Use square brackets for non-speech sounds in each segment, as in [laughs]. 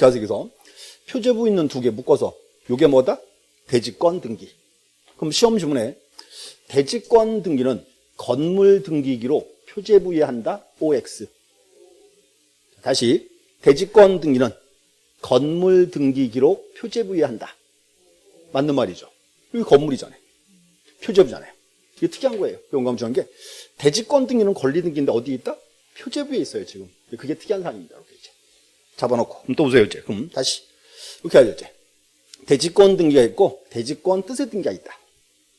여기서 표제부 있는 두 개 묶어서 요게 뭐다? 대지권 등기. 그럼 시험 지문에 대지권 등기는 건물 등기기로 표제부에 한다. OX. 다시 대지권 등기는 건물 등기기로 표제부에 한다. 맞는 말이죠. 여기 건물이잖아요. 표제부잖아요. 이게 특이한 거예요. 용감 중요한 게 대지권 등기는 권리 등기인데 어디 있다? 표제부에 있어요 지금. 그게 특이한 사항입니다. 이렇게 이제. 잡아놓고 그럼 또 보세요 이제. 그럼 다시 이렇게 하죠 이제. 대지권 등기가 있고 대지권 뜻의 등기가 있다.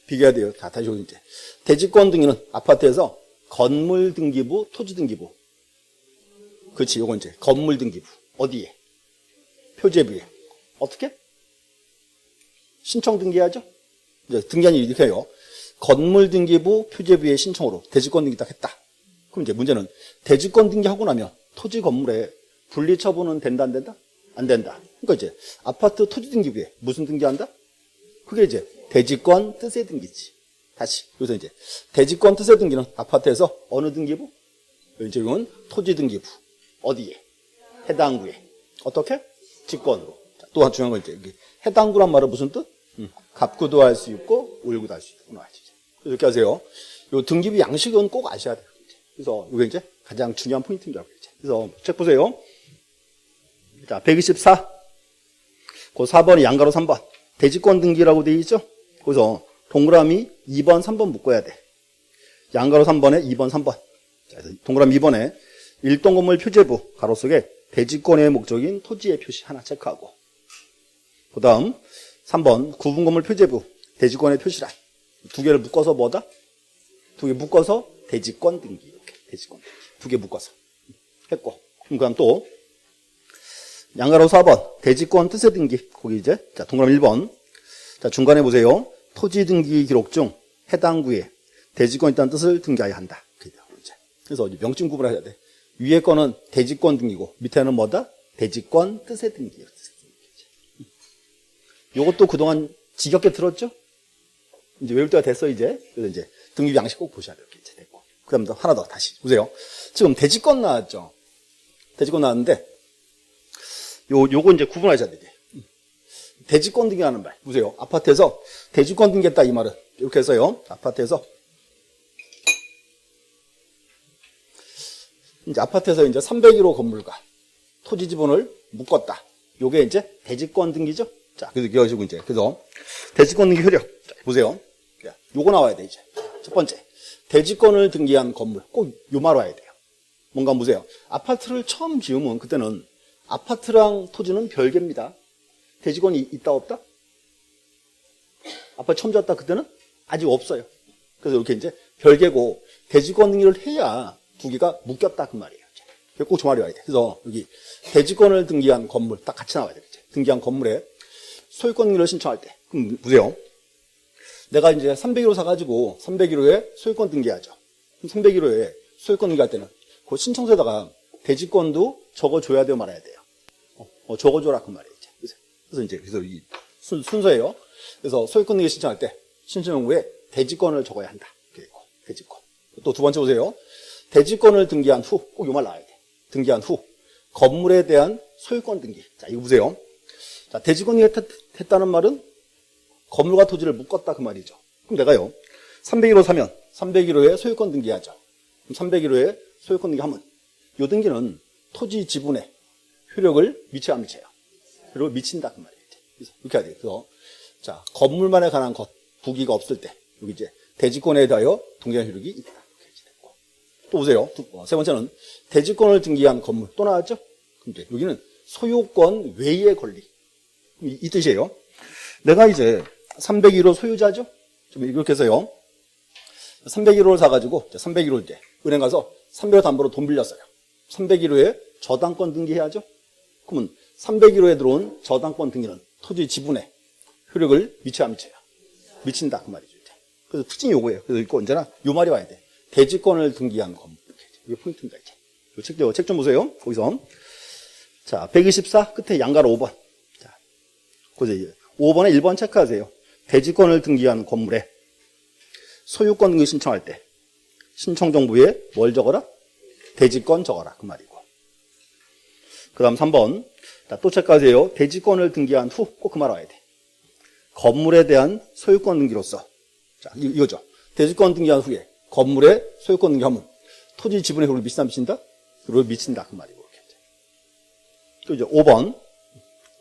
비교해야 돼요. 자 다시 보세요 이제. 대지권 등기는 아파트에서 건물 등기부, 토지 등기부. 그렇지, 요건 이제 건물 등기부. 어디에? 표제부에. 어떻게? 신청 등기하죠? 이제 등기한이 이렇게 해요. 건물 등기부 표제부의 신청으로 대지권 등기 딱 했다. 그럼 이제 문제는 대지권 등기하고 나면 토지 건물에 분리 처분은 된다 안 된다? 안 된다. 그러니까 이제 아파트 토지 등기부에 무슨 등기한다? 그게 이제 대지권 뜻의 등기지. 다시 여기서 이제 대지권 뜻의 등기는 아파트에서 어느 등기부? 이제 이건 토지 등기부. 어디에? 해당 구에. 어떻게? 직권으로. 자, 또 중요한 건 이제 해당 구란 말은 무슨 뜻? 음, 갑구도 할 수 있고 울구도 할 수 있고 그래서 이렇게 하세요. 요 등기부 양식은 꼭 아셔야 돼요. 그래서 이게 이제 가장 중요한 포인트입니다. 그래서 책 보세요. 자, 124. 그 4번이 양가로 3번. 대지권 등기라고 되어 있죠? 그래서 동그라미 2번, 3번 묶어야 돼. 양가로 3번에 2번, 3번. 자, 동그라미 2번에 일동 건물 표제부 가로 속에 대지권의 목적인 토지의 표시 하나 체크하고 그 다음 3번 구분 건물 표제부 대지권의 표시란 두 개를 묶어서 뭐다? 두 개 묶어서 대지권 등기 이렇게 대지권 두개 묶어서 했고 그럼 그다음 또 양가로 4번 대지권 뜻의 등기 거기 이제 자 동그라미 1번. 자 중간에 보세요. 토지 등기 기록 중 해당 구에 대지권 있다는 뜻을 등기하여야 한다. 그래서 명칭 구분을 해야 돼. 위에 거는 대지권 등기고 밑에는 뭐다? 대지권 뜻의 등기. 요것도 그동안 지겹게 들었죠? 이제 외울 때가 됐어 이제. 그래서 이제 등기 양식 꼭 보셔야 돼요. 이제 됐고. 그다음 하나 더 다시. 보세요. 지금 대지권 나왔죠? 대지권 나왔는데 요, 요거 이제 구분하셔야 되지. 대지권 등기하는 말. 보세요. 아파트에서 대지권 등기했다 이 말은. 이렇게 해서요. 아파트에서 이제 아파트에서 이제 301호 건물과 토지 지분을 묶었다. 요게 이제 대지권 등기죠. 자, 그래서 기억하시고 이제 그래서 대지권 등기 효력. 자, 보세요. 요거 나와야 돼 이제. 첫 번째. 대지권을 등기한 건물. 꼭 요 말 와야 돼요. 뭔가 보세요. 아파트를 처음 지으면 그때는 아파트랑 토지는 별개입니다. 대지권이 있다 없다? 아파트 처음 지었다 그때는 아직 없어요. 그래서 이렇게 이제 별개고 대지권 등기를 해야 두 개가 묶였다 그 말이에요. 꼭저 말이 와야 돼. 그래서 여기 대지권을 등기한 건물 딱 같이 나와야 되겠죠. 등기한 건물에 소유권 등기를 신청할 때 그럼 보세요. 내가 이제 301호 사가지고 301호에 소유권 등기하죠. 301호에 소유권 등기할 때는 그 신청서에다가 대지권도 적어줘야 돼요, 말아야 돼요. 어, 어, 적어줘라, 그 말이에요. 이제. 그래서 이제, 그래서 이 순, 순서예요. 그래서 소유권 등기 신청할 때, 신청 후에 대지권을 적어야 한다. 그리고 대지권. 또 두 번째 보세요. 대지권을 등기한 후, 꼭 요 말 나와야 돼. 등기한 후, 건물에 대한 소유권 등기. 자, 이거 보세요. 자, 대지권이 했다는 말은 건물과 토지를 묶었다 그 말이죠. 그럼 내가요, 301호 사면 301호에 소유권 등기하죠. 그럼 301호에 소유권 등기하면 요 등기는 토지 지분에 효력을 미쳐야 미쳐요. 그리고 미친다 그 말이에요. 이렇게 해야 돼요. 자 건물만에 관한 것 부기가 없을 때 여기 이제 대지권에 대하여 동기한 효력이 있다. 또 보세요. 두, 어, 세 번째는 대지권을 등기한 건물 또 나왔죠. 근데 여기는 소유권 외의 권리 이, 이 뜻이에요. 내가 이제 301호 소유자죠. 좀 이렇게 해서요. 301호를 사가지고 301호 이제 은행 가서 301호 담보로 돈 빌렸어요. 301호에 저당권 등기해야죠. 그러면 301호에 들어온 저당권 등기는 토지 지분에 효력을 미쳐야 미쳐요. 미친다 그 말이죠. 그래서 특징이 요거예요. 그래서 이거 언제나 요 말이 와야 돼. 대지권을 등기한 건물. 이게 포인트입니다. 이제. 요 책, 책좀 보세요. 거기서. 자, 124 끝에 양가로 5번. 자, 거기서 5번에 1번 체크하세요. 대지권을 등기한 건물에 소유권 등기 신청할 때 신청 정부에 뭘 적어라? 대지권 적어라. 그 말이고. 그 다음 3번. 자, 또 체크하세요. 대지권을 등기한 후 꼭 그말 와야 돼. 건물에 대한 소유권 등기로서 자, 이- 이거죠. 대지권 등기한 후에 건물에 소유권 등기하면 토지 지분의 효를 미친다 미친다? 그걸 미친다 그 말이고 이렇게. 또 이제 5번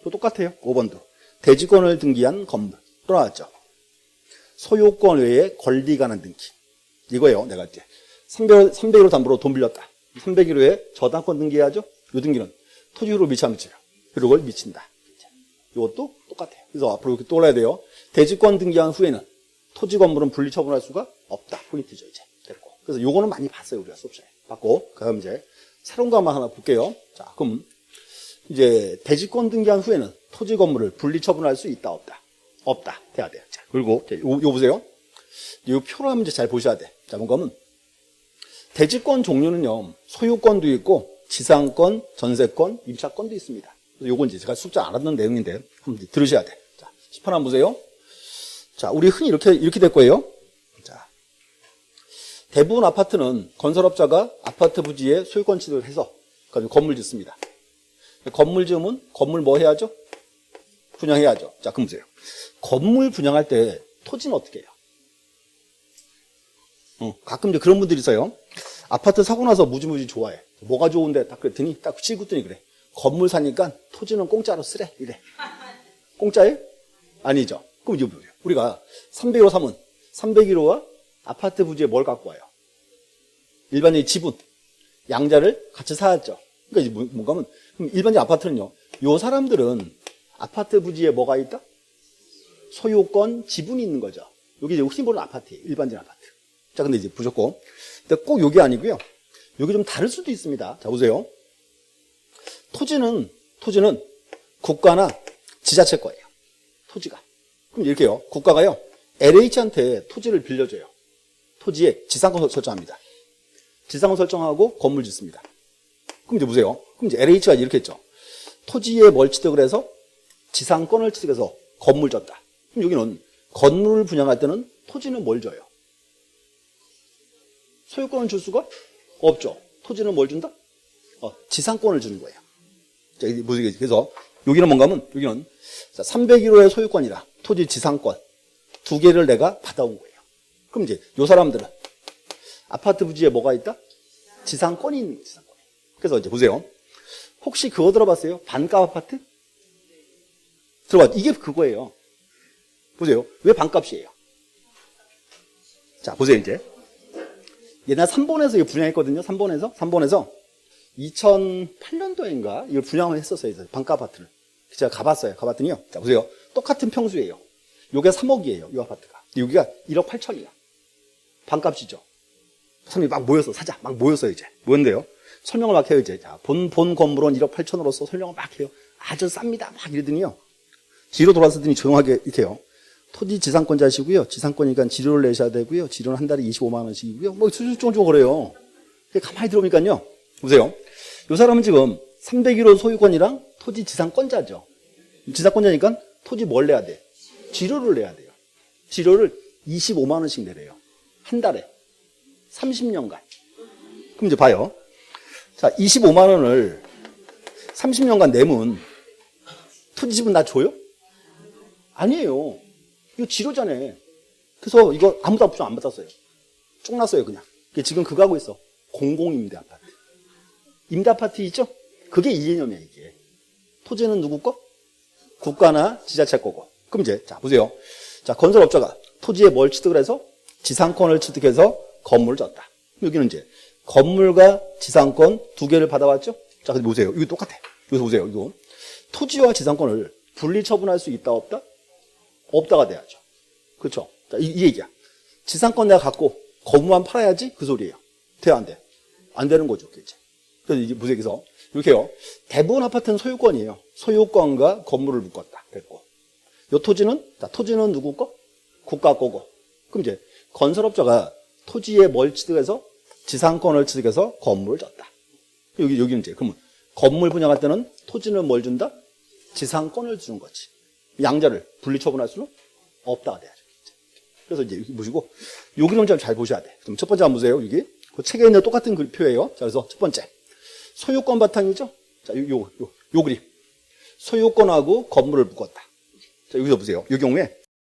또 똑같아요. 5번도 대지권을 등기한 건물 또 나왔죠. 소유권 외에 권리가는 등기 이거예요. 내가 이제 300, 300일 담보로 돈 빌렸다. 300일 후에 저당권 등기해야죠. 요 등기는 토지로. 그리고 그걸 미친다. 이것도 똑같아요. 그래서 앞으로 이렇게 떠올라야 돼요. 대지권 등기한 후에는 토지 건물은 분리 처분할 수가 없다. 포인트죠, 이제. 됐고. 그래서 요거는 많이 봤어요, 우리가 수업시간에. 봤고. 그 다음 이제 새로운 거 한번 하나 볼게요. 자, 그럼 이제 대지권 등기한 후에는 토지 건물을 분리 처분할 수 있다, 없다? 없다. 돼야 돼요. 자, 그리고 요, 요 보세요. 이 표를 한번 이제 잘 보셔야 돼. 자, 뭔가 하면 대지권 종류는요, 소유권도 있고, 지상권, 전세권, 임차권도 있습니다. 요건 이제 제가 숙제 안 하던 내용인데, 한번 들으셔야 돼. 자, 10판 한번 보세요. 자, 우리 흔히 이렇게, 이렇게 될 거예요. 자, 대부분 아파트는 건설업자가 아파트 부지에 소유권 취득을 해서, 그러니까 건물 짓습니다. 건물 지으면 건물 뭐 해야죠? 분양해야죠. 자, 그럼 보세요. 건물 분양할 때 토지는 어떻게 해요? 어, 가끔 이제 그런 분들이 있어요. 아파트 사고 나서 무지무지 좋아해. 뭐가 좋은데 딱 그랬더니 딱 치구더니 그래. 건물 사니까 토지는 공짜로 쓰래. 이래. [laughs] 공짜예요? 아니죠. 그럼 이제? 우리가 301호 사면 301호와 아파트 부지에 뭘 갖고 와요? 일반적인 지분, 양자를 같이 사왔죠. 그러니까 이제 뭐- 뭔가 하면 그럼 일반적인 아파트는요. 요 사람들은 아파트 부지에 뭐가 있다? 소유권, 지분이 있는 거죠. 여기 이제 흔히 보는 아파트예요. 일반적인 아파트. 자, 근데 이제 보셨고. 근데 꼭 여기 아니고요. 여기 좀 다를 수도 있습니다. 자, 보세요. 토지는, 토지는 국가나 지자체 거예요. 토지가. 그럼 이렇게요. 국가가요. LH한테 토지를 빌려줘요. 토지에 지상권 설정합니다. 지상권 설정하고 건물 짓습니다. 그럼 이제 보세요. 그럼 이제 LH가 이렇게 했죠. 토지에 뭘 취득을 해서 지상권을 취득해서 건물 졌다. 그럼 여기는 건물을 분양할 때는 토지는 뭘 줘요? 소유권을 줄 수가 없죠. 토지는 뭘 준다? 어, 지상권을 주는 거예요. 자, 무슨? 그래서 여기는 뭔가 하면 여기는 301호의 소유권이라 토지 지상권 두 개를 내가 받아온 거예요. 그럼 이제 요 사람들은 아파트 부지에 뭐가 있다? 지상권이 있는 지상권. 그래서 이제 보세요. 혹시 그거 들어봤어요? 반값 아파트? 들어봤 이게 그거예요. 보세요. 왜 반값이에요? 자, 보세요, 이제. 옛날 3번에서 이거 분양했거든요. 3번에서. 3번에서 2008년도인가 이걸 분양을 했었어요. 이제 반값 아파트를. 제가 가봤어요. 가봤더니요. 자, 보세요. 똑같은 평수예요. 요게 3억이에요. 이 아파트가. 여기가 1억 8천이야. 반값이죠. 사람이 막 모여서 사자. 막 모였어요, 이제. 모였는데요. 설명을 막 해요, 이제. 자, 본, 본 건물은 1억 8천으로서 설명을 막 해요. 아주 쌉니다. 막 이러더니요. 뒤로 돌아서더니 조용하게 이렇게 해요. 토지 지상권자시고요. 지상권이니까 지료를 내셔야 되고요. 지료는 한 달에 25만 원씩이고요. 뭐 수수쫑쫑 그래요. 근데 가만히 들어보니까요. 보세요. 이 사람은 지금 301호 소유권이랑 토지 지상권자죠. 지상권자니까 토지 뭘 내야 돼? 지료를 내야 돼요. 지료를 25만 원씩 내래요. 한 달에. 30년간. 그럼 이제 봐요. 자, 25만 원을 30년간 내면 토지 지분 나 줘요? 아니에요. 이거 지료잖아요. 그래서 이거 아무도 압수안 받았어요. 쭉 났어요, 그냥. 지금 그거 하고 있어. 공공임대 아파트. 임대 아파트 있죠? 그게 이 개념이야, 이게. 토지는 누구 거? 국가나 지자체 거고. 그럼 이제, 자, 보세요. 자, 건설업자가 토지에 뭘 취득을 해서 지상권을 취득해서 건물을 졌다. 여기는 이제 건물과 지상권 두 개를 받아왔죠? 자, 근데 보세요. 이거 똑같아. 여기서 보세요. 이거. 토지와 지상권을 분리 처분할 수 있다, 없다? 없다가 돼야죠. 그렇죠? 자, 이, 이 얘기야. 지상권 내가 갖고 건물만 팔아야지 그 소리예요. 돼, 안 돼? 안 되는 거죠, 그치? 그래서 이제 무색에서 이렇게요. 대부분 아파트는 소유권이에요. 소유권과 건물을 묶었다. 됐고. 요 토지는, 자, 토지는 누구 거? 국가 거고. 그럼 이제 건설업자가 토지에 뭘 취득해서 지상권을 취득해서 건물을 졌다. 여기, 여기는 이제, 그러면 건물 분양할 때는 토지는 뭘 준다? 지상권을 주는 거지. 양자를 분리 처분할 수는 없다가 돼야죠. 그래서 이제 여기 보시고, 여기는 좀잘 보셔야 돼. 그럼 첫 번째 한번 보세요. 여기. 그 책에 있는 똑같은 그 표예요. 자, 그래서 첫 번째. 소유권 바탕이죠? 자, 요, 요, 요, 요 그림. 소유권하고 건물을 묶었다. 자, 여기서 보세요. 이 경우에